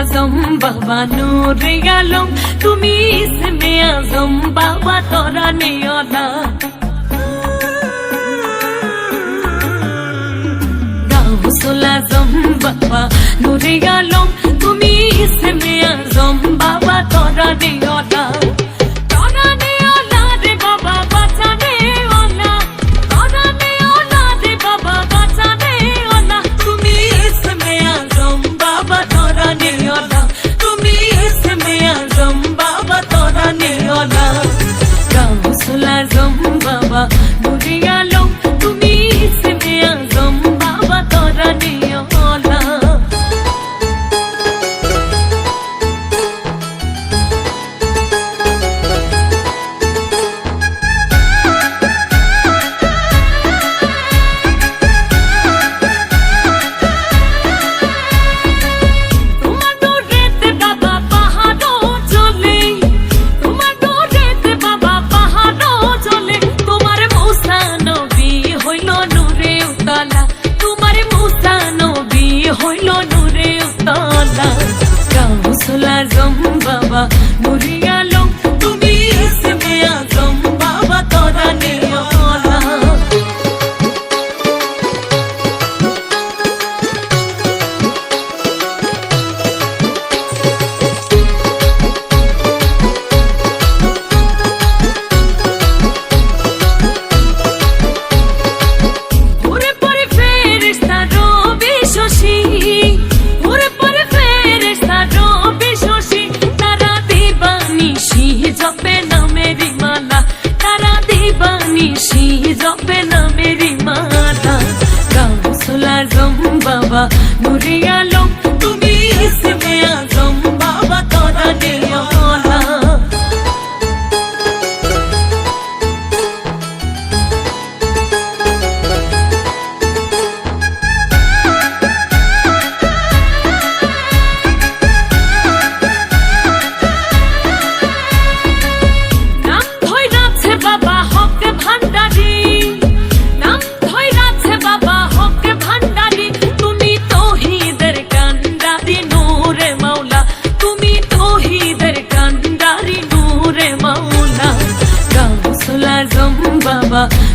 আজম বাবা নূরে আলম, তুমি ইসমে আজম বাবা তোরা নিও না দাউসুল আজম বাবা নূরে আলম lazım baba forever.